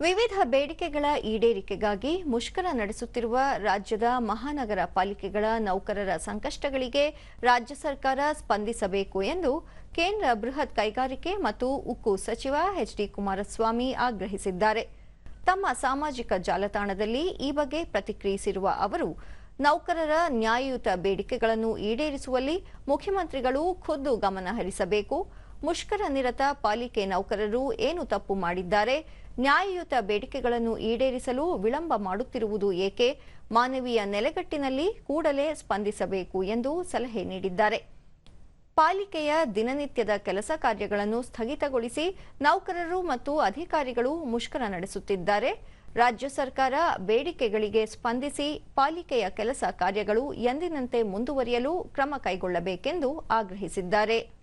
ವಿವಿಧ ಬೇಡಿಕೆಗಳ ಈಡೇರಿಕೆಗಾಗಿ ಮುಷ್ಕರ ನಡೆಸುತ್ತಿರುವ ರಾಜ್ಯದ ಮಹಾನಗರ ಪಾಲಿಕೆಗಳ ನೌಕರರ ಸಂಕಷ್ಟಗಳಿಗೆ ರಾಜ್ಯ ಸರ್ಕಾರ ಸ್ಪಂದಿಸಬೇಕು ಎಂದು ಕೇಂದ್ರ ಬೃಹತ್ ಕೈಗಾರಿಕೆ ಮತ್ತು ಉಕ್ಕು ಸಚಿವ ಎಚ್ ಡಿ ಕುಮಾರಸ್ವಾಮಿ ಆಗ್ರಹಿಸಿದ್ದಾರೆ. ತಮ್ಮ ಸಾಮಾಜಿಕ ಜಾಲತಾಣದಲ್ಲಿ ಈ ಬಗ್ಗೆ ಪ್ರತಿಕ್ರಿಯಿಸಿರುವ ಅವರು, ನೌಕರರ ನ್ಯಾಯಯುತ ಬೇಡಿಕೆಗಳನ್ನು ಈಡೇರಿಸುವಲ್ಲಿ ಮುಖ್ಯಮಂತ್ರಿಗಳು ಖುದ್ದು ಗಮನ ಹರಿಸಬೇಕು ಮುಷ್ಕರ ನಿರತ ಪಾಲಿಕೆ ನೌಕರರು ಏನು ತಪ್ಪು ಮಾಡಿದ್ದಾರೆ? ನ್ಯಾಯಯುತ ಬೇಡಿಕೆಗಳನ್ನು ಈಡೇರಿಸಲು ವಿಳಂಬ ಮಾಡುತ್ತಿರುವುದು ಏಕೆ? ಮಾನವೀಯ ನೆಲೆಗಟ್ಟಿನಲ್ಲಿ ಕೂಡಲೇ ಸ್ಪಂದಿಸಬೇಕು ಎಂದು ಸಲಹೆ ನೀಡಿದ್ದಾರೆ. ಪಾಲಿಕೆಯ ದಿನನಿತ್ಯದ ಕೆಲಸ ಕಾರ್ಯಗಳನ್ನು ಸ್ಥಗಿತಗೊಳಿಸಿ ನೌಕರರು ಮತ್ತು ಅಧಿಕಾರಿಗಳು ಮುಷ್ಕರ ನಡೆಸುತ್ತಿದ್ದಾರೆ. ರಾಜ್ಯ ಸರ್ಕಾರ ಬೇಡಿಕೆಗಳಿಗೆ ಸ್ಪಂದಿಸಿ ಪಾಲಿಕೆಯ ಕೆಲಸ ಕಾರ್ಯಗಳು ಎಂದಿನಂತೆ ಮುಂದುವರಿಯಲು ಕ್ರಮ ಕೈಗೊಳ್ಳಬೇಕೆಂದು ಆಗ್ರಹಿಸಿದ್ದಾರೆ.